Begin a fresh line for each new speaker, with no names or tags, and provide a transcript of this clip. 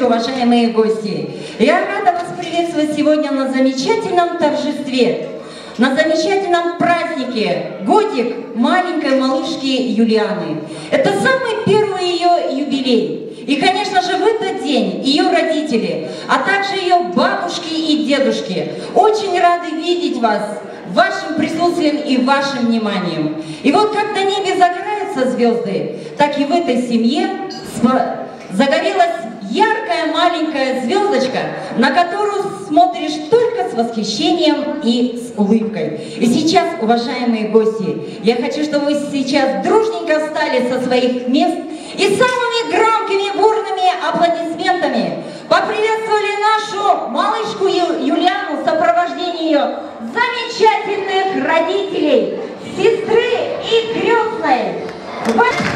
вечер, уважаемые гости. Я рада вас приветствовать сегодня на замечательном торжестве, на замечательном празднике годик маленькой малышки Юлианы. Это самый первый ее юбилей. И, конечно же, в этот день ее родители, а также ее бабушки и дедушки очень рады видеть вас вашим присутствием и вашим вниманием. И вот как на небе загораются звезды, так и в этой семье загорелась яркая маленькая звездочка, на которую смотришь только с восхищением и с улыбкой. И сейчас, уважаемые гости, я хочу, чтобы вы сейчас дружненько встали со своих мест и самыми громкими бурными аплодисментами поприветствовали нашу малышку Юлиану в сопровождении ее замечательных родителей. What?